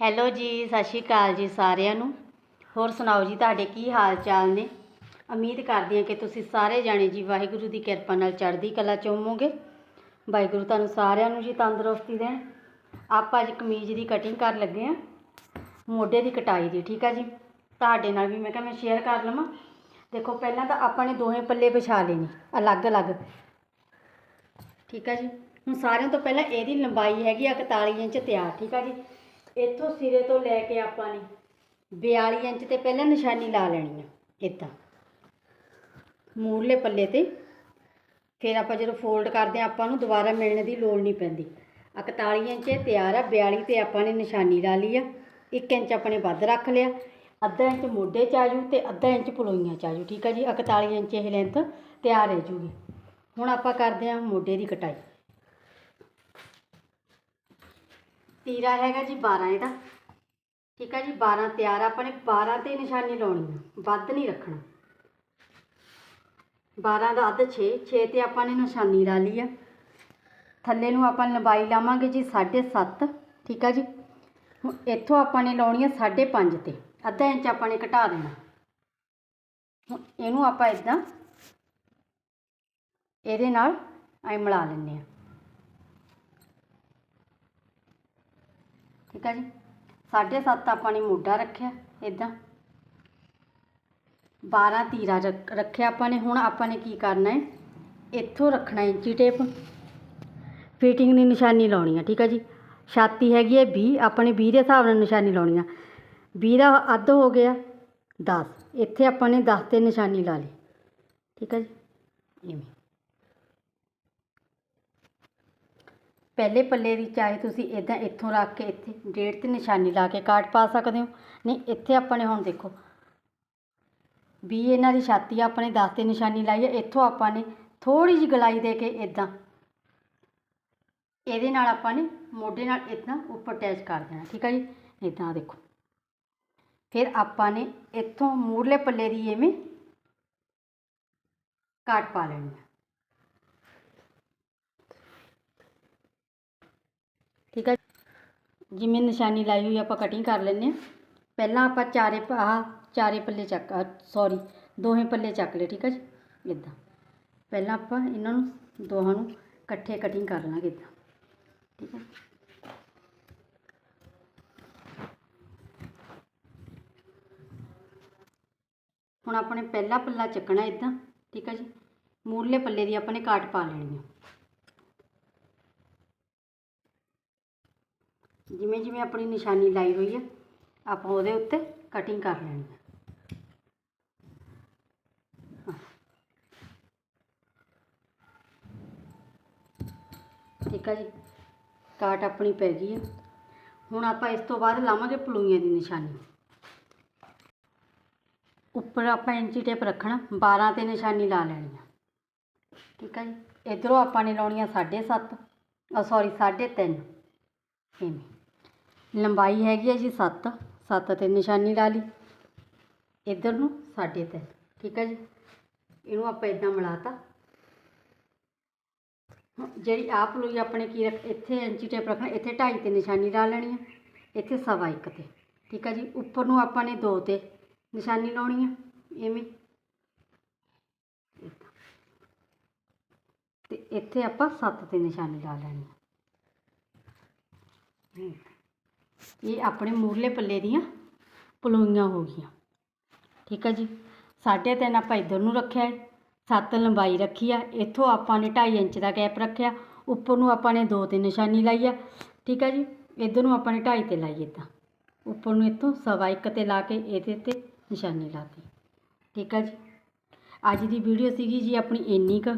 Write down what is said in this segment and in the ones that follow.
Hello ਜੀ, ਸਤਿ ਸ਼੍ਰੀ ਅਕਾਲ ਜੀ ਸਾਰਿਆਂ ਨੂੰ। ਹੋਰ ਸੁਣਾਓ ਜੀ, ਤੁਹਾਡੇ ਕੀ ਹਾਲ ਚਾਲ ਨੇ? ਉਮੀਦ ਕਰਦੀ ਹਾਂ ਕਿ ਤੁਸੀਂ ਸਾਰੇ ਜਾਣੇ ਜੀ ਵਾਹਿਗੁਰੂ ਦੀ ਕਿਰਪਾ ਨਾਲ ਚੜ੍ਹਦੀ ਕਲਾ ਚ ਹੋਵੋਗੇ। ਵਾਹਿਗੁਰੂ ਤੁਹਾਨੂੰ ਸਾਰਿਆਂ ਨੂੰ ਜੀ ਤੰਦਰੁਸਤੀ ਦੇਣ। ਆਪਾਂ ਅੱਜ ਕਮੀਜ਼ ਦੀ ਕਟਿੰਗ ਕਰਨ ਲੱਗੇ ਆ ਮੋਢੇ ਦੀ ਕਟਾਈ ਦੀ, ਠੀਕ ਆ ਜੀ? ਤੁਹਾਡੇ ਨਾਲ ਵੀ ਮੈਂ ਕਿਹਾ ਮੈਂ ਸ਼ੇਅਰ ਕਰ ਲਵਾਂ। ਦੇਖੋ, ਪਹਿਲਾਂ ਤਾਂ ਆਪਾਂ ਨੇ ਦੋਹੇ ਪੱਲੇ ਵਿਛਾ ਲਏ ਨੇ ਅਲੱਗ-ਅਲੱਗ। ਠੀਕ ਆ ਜੀ? ਹੁਣ ਸਾਰਿਆਂ ਤੋਂ ਪਹਿਲਾਂ ਇਹਦੀ ਲੰਬਾਈ ਹੈਗੀ ਆ 41 ਇੰਚ ਤਿਆਰ, ਠੀਕ ਆ ਜੀ? ਇੱਥੋਂ ਸਿਰੇ ਤੋਂ ਲੈ ਕੇ ਆਪਾਂ ਨੇ 42 ਇੰਚ ਤੇ ਪਹਿਲਾਂ ਨਿਸ਼ਾਨੀ ਲਾ ਲੈਣੀ ਆ, ਇੱਦਾਂ। ਮੂਰਲੇ ਪੱਲੇ ਤੇ। ਫਿਰ ਆਪਾਂ ਜਦੋਂ ਫੋਲਡ ਕਰਦੇ ਆ ਆਪਾਂ ਨੂੰ ਦੁਬਾਰਾ ਮਿਲਣ ਦੀ ਲੋੜ ਨਹੀਂ ਪੈਂਦੀ। ਆ 41 ਇੰਚ ਤਿਆਰ ਆ 42 ਤੇ ਆਪਾਂ ਨੇ ਨਿਸ਼ਾਨੀ ਲਾ ਲਈ ਆ। 1 ਇੰਚ ਆਪਣੇ ਵੱਧ ਰੱਖ ਲਿਆ। ਅੱਧਾ ਇੰਚ ਮੋਢੇ ਚ ਆਜੂ ਤੇ ਅੱਧਾ ਇੰਚ ਪਲੋਈਆਂ ਚ ਆਜੂ ਠੀਕ ਆ ਜੀ? ਆ 41 ਇੰਚ ਇਹ ਲੈਂਥ ਤਿਆਰ ਰਹਿ ਜੂਗੀ। ਹੁਣ ਆਪਾਂ ਕਰਦੇ ਆ ਮੋਢੇ ਦੀ ਕਟਾਈ। ਤੀਰਾ ਹੈਗਾ ਜੀ 12 ਇਹਦਾ। ਠੀਕ ਹੈ ਜੀ 12 ਤਿਆਰ ਆਪਾਂ ਨੇ 12 ਤੇ ਨਿਸ਼ਾਨੀ ਲਾਉਣੀ ਆ। ਵੱਧ ਨਹੀਂ ਰੱਖਣਾ। 12 ਦਾ ਅੱਧ 6 6 ਤੇ ਆਪਾਂ ਨੇ ਨਿਸ਼ਾਨੀ ਲਾ ਲਈ ਆ। ਥੱਲੇ ਨੂੰ ਆਪਾਂ ਲੰਬਾਈ ਲਾਵਾਂਗੇ ਜੀ 7.5 ਠੀਕ ਆ ਜੀ। ਹੁਣ ਇੱਥੋਂ ਆਪਾਂ ਨੇ ਲਾਉਣੀ ਆ 5.5 ਤੇ। ਅੱਧਾ ਇੰਚ ਆਪਾਂ ਨੇ ਘਟਾ ਦੇਣਾ। ਹੁਣ ਇਹਨੂੰ ਆਪਾਂ ਇਦਾਂ ਇਹਦੇ ਨਾਲ ਐ ਮਿਲਾ ਲੈਂਦੇ ਆ। ਠੀਕ ਆ ਜੀ। 7.5 ਆਪਾਂ ਨੇ ਮੋਢਾ ਰੱਖਿਆ ਇਦਾਂ 12 ਤੀਰਾ ਰੱਖ- ਰੱਖਿਆ ਆਪਾਂ ਨੇ, ਹੁਣ ਆਪਾਂ ਨੇ ਕੀ ਕਰਨਾ ਹੈ? ਇੱਥੋਂ ਰੱਖਣਾ ਇੰਚੀ ਟੇਪ। ਫਿਟਿੰਗ ਦੀ ਨਿਸ਼ਾਨੀ ਲਾਉਣੀ ਆ, ਠੀਕ ਆ ਜੀ। ਛਾਤੀ ਹੈਗੀ ਹੈ 20 ਆਪਾਂ ਨੇ 20 ਦੇ ਹਿਸਾਬ ਨਾਲ ਨਿਸ਼ਾਨੀ ਲਾਉਣੀ ਆ। 20 ਦਾ ਅੱਧ ਹੋ ਗਿਆ 10 ਇੱਥੇ ਆਪਾਂ ਨੇ 10 ਤੇ ਨਿਸ਼ਾਨੀ ਲਾ ਲਈ। ਠੀਕ ਆ ਜੀ। ਇਵੇਂ। ਪਹਿਲੇ ਪੱਲੇ ਦੀ ਚਾਹੇ ਤੁਸੀਂ ਇਦਾਂ ਇੱਥੋਂ ਰੱਖ ਕੇ ਇੱਥੇ ਡੇਢ ਤੇ ਨਿਸ਼ਾਨੀ ਲਾ ਕੇ ਕਾਟ ਪਾ ਸਕਦੇ ਹੋ। ਨਹੀਂ, ਇੱਥੇ ਆਪਾਂ ਨੇ ਹੁਣ ਦੇਖੋ। ਵੀ ਇਹਨਾਂ ਦੀ ਛਾਤੀ ਆਪਾਂ ਨੇ 10 ਤੇ ਨਿਸ਼ਾਨੀ ਲਾਈ ਹੈ ਇੱਥੋਂ ਆਪਾਂ ਨੇ ਥੋੜੀ ਜਿਹੀ ਗਲਾਈ ਦੇ ਕੇ ਇਦਾਂ ਇਹਦੇ ਨਾਲ ਆਪਾਂ ਨੇ ਮੋਢੇ ਨਾਲ ਇਦਾਂ ਉੱਪਰ ਅਟੈਚ ਕਰ ਦੇਣਾ, ਠੀਕ ਹੈ ਜੀ? ਇਦਾਂ ਦੇਖੋ। ਫਿਰ ਆਪਾਂ ਨੇ ਇੱਥੋਂ ਮੂਰਲੇ ਪੱਲੇ ਦੀ ਐਵੇਂ ਕਾਟ ਪਾ ਲੈਣੀ ਹੈ ਠੀਕ ਹੈ। ਜਿਵੇਂ ਨਿਸ਼ਾਨੀ ਲਾਈ ਹੋਈ ਆਪਾਂ ਕਟਿੰਗ ਕਰ ਲੈਂਦੇ ਹਾਂ। ਪਹਿਲਾਂ ਆਪਾਂ ਚਾਰੇ ਆਹ ਚਾਰੇ ਪੱਲੇ ਚੱਕ ਸੌਰੀ ਦੋਹੇ ਪੱਲੇ ਚੱਕ ਲਏ, ਠੀਕ ਹੈ ਜੀ? ਇਦਾਂ। ਪਹਿਲਾਂ ਆਪਾਂ ਇਹਨਾਂ ਨੂੰ, ਦੋਹਾਂ ਨੂੰ ਇਕੱਠੇ ਕਟਿੰਗ ਕਰ ਲਾਂਗੇ ਇਦਾਂ। ਠੀਕ ਹੈ। ਹੁਣ ਆਪਾਂ ਨੇ ਪਹਿਲਾ ਪੱਲਾ ਚੱਕਣਾ ਇਦਾਂ, ਠੀਕ ਹੈ ਜੀ? ਮੂਰਲੇ ਪੱਲੇ ਦੀ ਆਪਾਂ ਨੇ ਕਾਟ ਪਾ ਲੈਣੀ ਹੈ ਜਿਵੇਂ ਜਿਵੇਂ ਆਪਣੀ ਨਿਸ਼ਾਨੀ ਲਾਈ ਹੋਈ ਹੈ ਆਪਾਂ ਉਹਦੇ ਉੱਤੇ ਕਟਿੰਗ ਕਰ ਲੈਣੀ ਹੈ। ਠੀਕ ਹੈ ਜੀ, ਕਾਟ ਆਪਣੀ ਪੈ ਗਈ ਹੈ ਹੁਣ ਆਪਾਂ ਇਸ ਤੋਂ ਬਾਅਦ ਲਾਵਾਂਗੇ ਪਲੂਈਆਂ ਦੀ ਨਿਸ਼ਾਨੀ। ਉੱਪਰ ਆਪਾਂ ਇੰਚੀ ਟੇਪ ਰੱਖਣਾ 12 ਤੇ ਨਿਸ਼ਾਨੀ ਲਾ ਲੈਣੀ ਆ। ਠੀਕ ਹੈ ਜੀ, ਇਧਰੋਂ ਆਪਾਂ ਨੇ ਲਾਉਣੀ ਆ 7.5 ਆ ਸੌਰੀ 3.5 ਇਵੇਂ। ਲੰਬਾਈ ਹੈਗੀ ਹੈ ਜੀ 7 7 ਤੇ ਨਿਸ਼ਾਨੀ ਲਾ ਲਈ। ਇਧਰ ਨੂੰ 3.5 ਠੀਕ ਹੈ ਜੀ? ਇਹਨੂੰ ਆਪਾਂ ਇਦਾਂ ਮਿਲਾਤਾ। ਹੁਣ ਜਿਹੜੀ ਆਪ ਲੋਈ ਆਪਣੇ ਕੀ ਰੱਖ, ਇੱਥੇ ਇੰਚੀ ਟੇਪ ਰੱਖਣਾ, ਇੱਥੇ 2.5 ਤੇ ਨਿਸ਼ਾਨੀ ਲਾ ਲੈਣੀ ਹੈ ਇੱਥੇ ਸਵਾ ਇੱਕ ਤੇ, ਠੀਕ ਹੈ ਜੀ? ਉੱਪਰ ਨੂੰ ਆਪਾਂ ਨੇ 2 ਤੇ ਨਿਸ਼ਾਨੀ ਲਾਉਣੀ ਹੈ ਐਵੇਂ ਏਦਾਂ। ਤੇ ਇੱਥੇ ਆਪਾਂ 7 ਤੇ ਨਿਸ਼ਾਨੀ ਲਾ ਲੈਣੀ ਹੈ। ਇਹ ਆਪਣੇ ਮੂਰਲੇ ਪੱਲੇ ਦੀਆਂ ਪਲੋਈਆਂ ਹੋ ਗਈਆਂ। ਠੀਕ ਹੈ ਜੀ? ਸਾਢੇ ਤਿੰਨ ਆਪਾਂ ਇੱਧਰ ਨੂੰ ਰੱਖਿਆ ਹੈ। ਸੱਤ ਲੰਬਾਈ ਰੱਖੀ ਆ। ਇੱਥੋਂ ਆਪਾਂ ਨੇ 2.5 ਇੰਚ ਦਾ ਗੈਪ ਰੱਖਿਆ। ਉੱਪਰ ਨੂੰ ਆਪਾਂ ਨੇ 2 ਤੇ ਨਿਸ਼ਾਨੀ ਲਾਈ ਆ। ਠੀਕ ਹੈ ਜੀ? ਇੱਧਰ ਨੂੰ ਆਪਾਂ ਨੇ 2.5 ਤੇ ਲਾਈ ਇੱਦਾਂ ਉੱਪਰ ਨੂੰ ਇੱਥੋਂ ਸਵਾ ਇੱਕ ਤੇ ਲਾ ਕੇ ਇਹਦੇ ਤੇ ਨਿਸ਼ਾਨੀ ਲਾਤੀ। ਠੀਕ ਹੈ ਜੀ? ਅੱਜ ਦੀ ਵੀਡੀਓ ਸੀਗੀ ਜੀ ਆਪਣੀ ਇੰਨੀ ਕੁ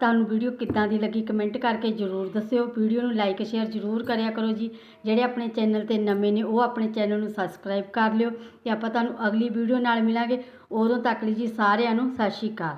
ਤੁਹਾਨੂੰ ਵੀਡੀਓ ਕਿੱਦਾਂ ਦੀ ਲੱਗੀ ਕਮੈਂਟ ਕਰਕੇ ਜ਼ਰੂਰ ਦੱਸਿਓ। ਵੀਡੀਓ ਨੂੰ ਲਾਈਕ, ਸ਼ੇਅਰ ਜ਼ਰੂਰ ਕਰਿਆ ਕਰੋ ਜੀ। ਜਿਹੜੇ ਆਪਣੇ ਚੈਨਲ ਤੇ ਨਵੇਂ ਨੇ, ਉਹ ਆਪਣੇ ਚੈਨਲ ਨੂੰ ਸਬਸਕ੍ਰਾਈਬ ਕਰ ਲਿਓ ਤੇ ਆਪਾਂ ਤੁਹਾਨੂੰ ਅਗਲੀ ਵੀਡੀਓ ਨਾਲ ਮਿਲਾਂਗੇ। ਉਦੋਂ ਤੱਕ ਲਈ ਜੀ ਸਾਰਿਆਂ ਨੂੰ ਸਤਿ ਸ਼੍ਰੀ ਅਕਾਲ।